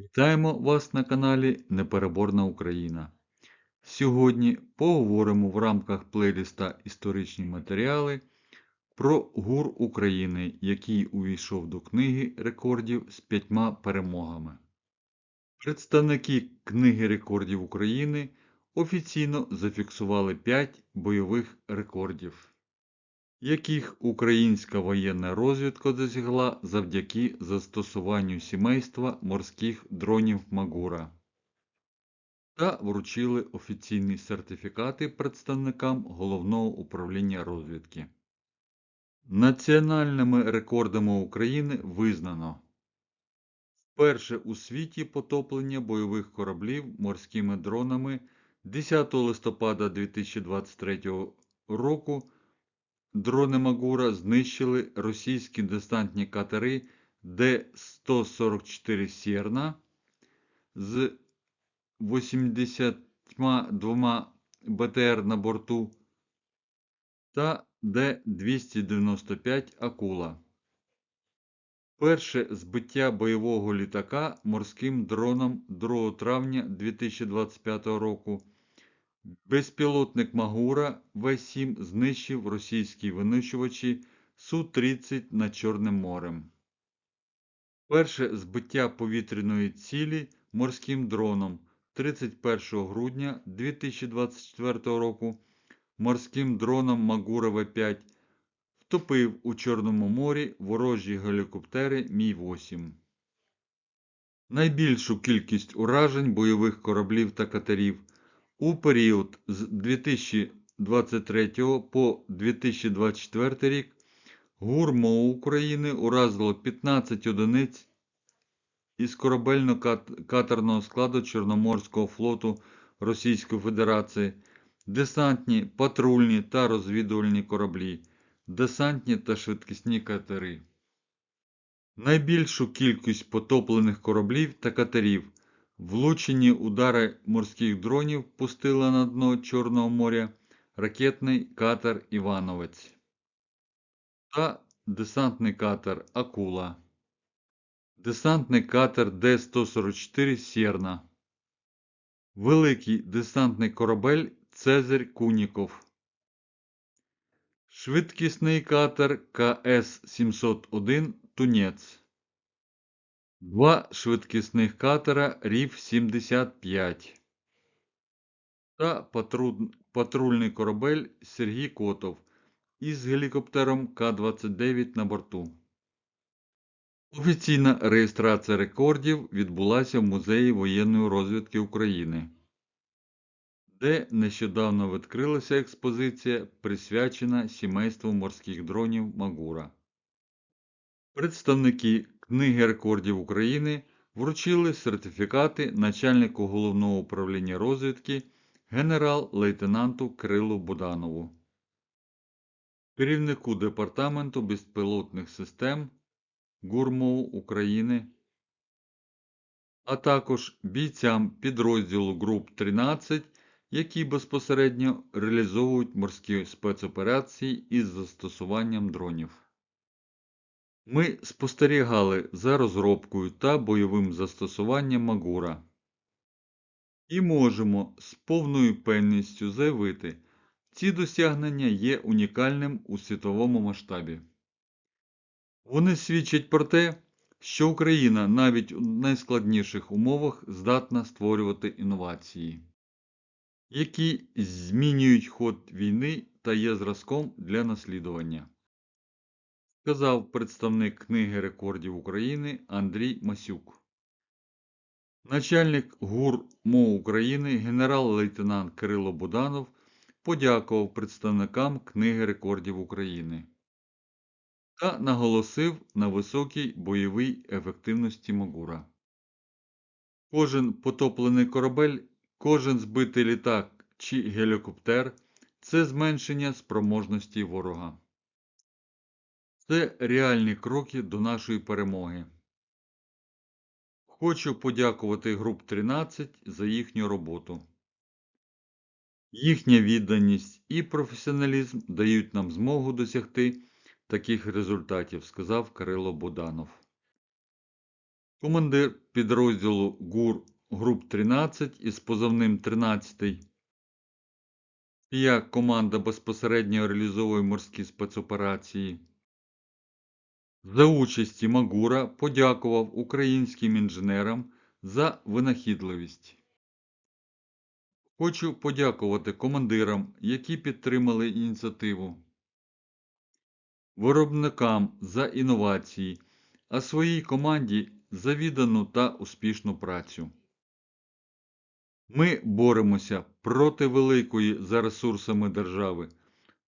Вітаємо вас на каналі Непереборна Україна. Сьогодні поговоримо в рамках плейліста Історичні матеріали про ГУР України, який увійшов до книги рекордів з п'ятьма перемогами. Представники Книги рекордів України офіційно зафіксували 5 бойових рекордів, яких українська воєнна розвідка досягла завдяки застосуванню сімейства морських дронів Магура та вручили офіційні сертифікати представникам Головного управління розвідки. Національними рекордами України визнано Перше у світі потоплення бойових кораблів морськими дронами 10 листопада 2023 року дрони Магура знищили російські десантні катери Д-144 Сєрна з 82 БТР на борту та Д-295 Акула. Перше збиття бойового літака морським дроном 2 травня 2025 року. Безпілотник Магура В-7 знищив російські винищувачі Су-30 над Чорним морем. Перше збиття повітряної цілі морським дроном 31 грудня 2024 року морським дроном Магура В-5 втопив у Чорному морі ворожі гелікоптери Мі-8. Найбільшу кількість уражень бойових кораблів та катерів у період з 2023 по 2024 рік ГУРМО України уразило 15 одиниць із корабельно-катерного складу Чорноморського флоту Російської Федерації, десантні, патрульні та розвідувальні кораблі, десантні та швидкісні катери. Найбільшу кількість потоплених кораблів та катерів влучені удари морських дронів пустила на дно Чорного моря ракетний катер Івановець та десантний катер Акула, десантний катер Д-144 Сєрна, великий десантний корабель Цезарь Куніков, швидкісний катер КС-701 Тунець, два швидкісних катера Рів-75 та патрульний корабель Сергій Котов із гелікоптером К-29 на борту. Офіційна реєстрація рекордів відбулася в Музеї воєнної розвідки України, де нещодавно відкрилася експозиція, присвячена сімейству морських дронів Магура. Представники Книги рекордів України вручили сертифікати начальнику Головного управління розвідки генерал-лейтенанту Кирилу Буданову керівнику Департаменту безпілотних систем ГУРМОУ України, а також бійцям підрозділу ГРУП 13, які безпосередньо реалізовують морські спецоперації із застосуванням дронів. Ми спостерігали за розробкою та бойовим застосуванням Магура і можемо з повною певністю заявити, ці досягнення є унікальним у світовому масштабі. Вони свідчать про те, що Україна навіть у найскладніших умовах здатна створювати інновації, які змінюють ход війни та є зразком для наслідування, сказав представник Книги рекордів України Андрій Масюк. Начальник ГУР МО України генерал-лейтенант Кирило Буданов подякував представникам Книги рекордів України та наголосив на високій бойовій ефективності Магура. Кожен потоплений корабель, кожен збитий літак чи гелікоптер це зменшення спроможності ворога. Це реальні кроки до нашої перемоги. Хочу подякувати груп 13 за їхню роботу. Їхня відданість і професіоналізм дають нам змогу досягти таких результатів, сказав Кирило Буданов. командир підрозділу ГУР груп 13 із позивним 13 як команда безпосередньо реалізовує морські спецоперації. За участі Магура подякував українським інженерам за винахідливість. Хочу подякувати командирам, які підтримали ініціативу, виробникам за інновації, а своїй команді за віддану та успішну працю. Ми боремося проти великої за ресурсами держави,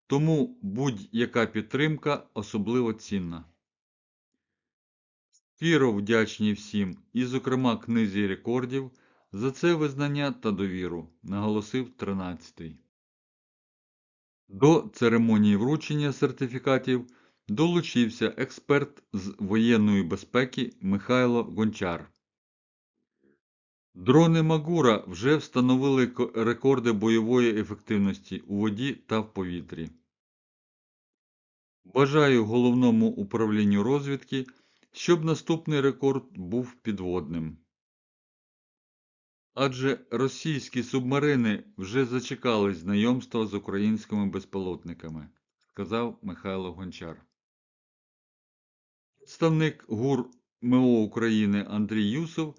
тому будь-яка підтримка особливо цінна. Щиро вдячні всім, і, зокрема, книзі рекордів, за це визнання та довіру, наголосив 13-й. До церемонії вручення сертифікатів долучився експерт з воєнної безпеки Михайло Гончар. Дрони Магура вже встановили рекорди бойової ефективності у воді та в повітрі. Бажаю головному управлінню розвідки, щоб наступний рекорд був підводним. Адже російські субмарини вже зачекали знайомства з українськими безпілотниками, сказав Михайло Гончар. Представник ГУР МО України Андрій Юсов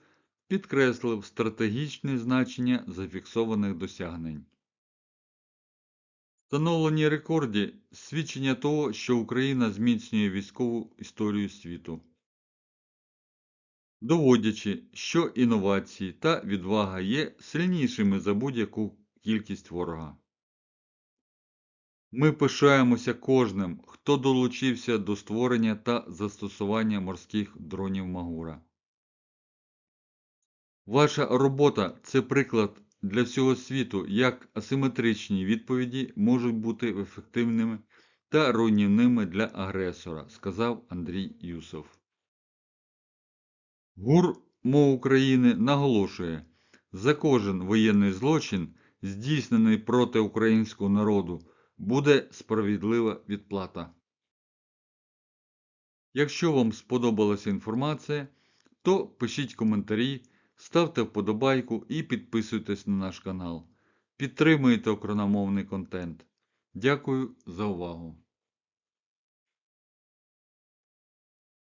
підкреслив стратегічне значення зафіксованих досягнень. Встановлені рекорди свідчення того, що Україна зміцнює військову історію світу, доводячи, що інновації та відвага є сильнішими за будь-яку кількість ворога. Ми пишаємося кожним, хто долучився до створення та застосування морських дронів Магура. Ваша робота це приклад для всього світу, як асиметричні відповіді можуть бути ефективними та руйнівними для агресора, сказав Андрій Юсов. ГУР МО України наголошує, за кожен воєнний злочин, здійснений проти українського народу, буде справедлива відплата. Якщо вам сподобалася інформація, то пишіть коментарі, ставте вподобайку і підписуйтесь на наш канал. Підтримуйте україномовний контент. Дякую за увагу!